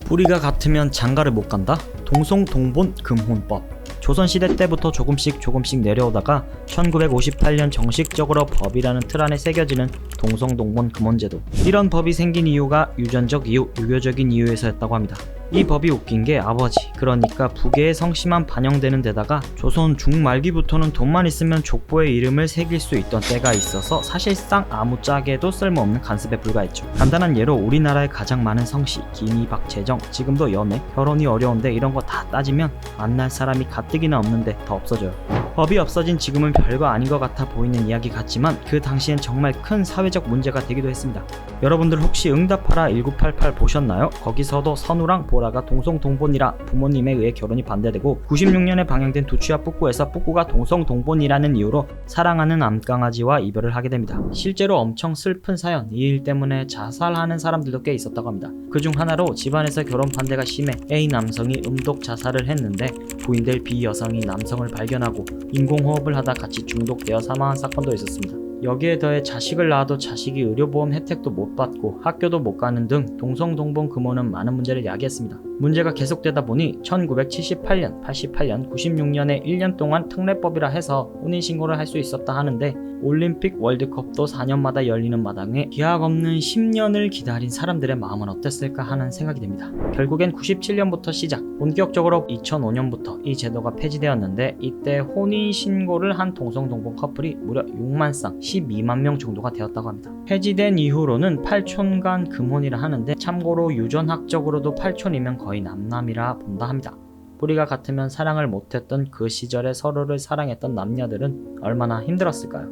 뿌리가 같으면 장가를 못 간다? 동성동본 금혼법 조선시대 때부터 조금씩 조금씩 내려오다가 1958년 정식적으로 법이라는 틀 안에 새겨지는 동성동본 금혼제도. 이런 법이 생긴 이유가 유전적 이유, 유교적인 이유에서였다고 합니다. 이 법이 웃긴 게 아버지, 그러니까 부계의 성씨만 반영되는 데다가 조선 중말기부터는 돈만 있으면 족보에 이름을 새길 수 있던 때가 있어서 사실상 아무 짝에도 쓸모없는 간섭에 불과했죠. 간단한 예로 우리나라에 가장 많은 성씨, 김이, 박, 재정, 지금도 연애, 결혼이 어려운데 이런 거 다 따지면 만날 사람이 가뜩 이나 없는데 더 없어져요. 법이 없어진 지금은 별거 아닌 것 같아 보이는 이야기 같지만 그 당시엔 정말 큰 사회적 문제가 되기도 했습니다. 여러분들 혹시 응답하라 1988 보셨나요? 거기서도 선우랑 보라가 동성동본이라 부모님에 의해 결혼이 반대되고 96년에 방영된 두추야 뿌꾸에서 뿌꾸가 동성동본이라는 이유로 사랑하는 암강아지와 이별을 하게 됩니다. 실제로 엄청 슬픈 사연, 이 일 때문에 자살하는 사람들도 꽤 있었다고 합니다. 그중 하나로 집안에서 결혼 반대가 심해 A 남성이 음독 자살을 했는데 부인될 B 여성이 남성을 발견하고 인공호흡을 하다 같이 중독되어 사망한 사건도 있었습니다. 여기에 더해 자식을 낳아도 자식이 의료보험 혜택도 못 받고 학교도 못 가는 등 동성동본 금호는 많은 문제를 야기했습니다. 문제가 계속되다 보니 1978년, 88년, 96년에 1년 동안 특례법이라 해서 혼인 신고를 할 수 있었다 하는데 올림픽 월드컵도 4년마다 열리는 마당에 기약 없는 10년을 기다린 사람들의 마음은 어땠을까 하는 생각이 듭니다. 결국엔 97년부터 시작, 본격적으로 2005년부터 이 제도가 폐지되었는데 이때 혼인 신고를 한 동성 동본 커플이 무려 6만 쌍, 12만 명 정도가 되었다고 합니다. 폐지된 이후로는 8촌간 금혼이라 하는데 참고로 유전학적으로도 8촌이면 거의 남남이라 본다 합니다. 뿌리가 같으면 사랑을 못했던 그 시절에 서로를 사랑했던 남녀들은 얼마나 힘들었을까요?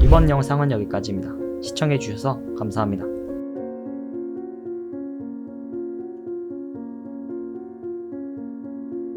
이번 영상은 여기까지입니다. 시청해주셔서 감사합니다.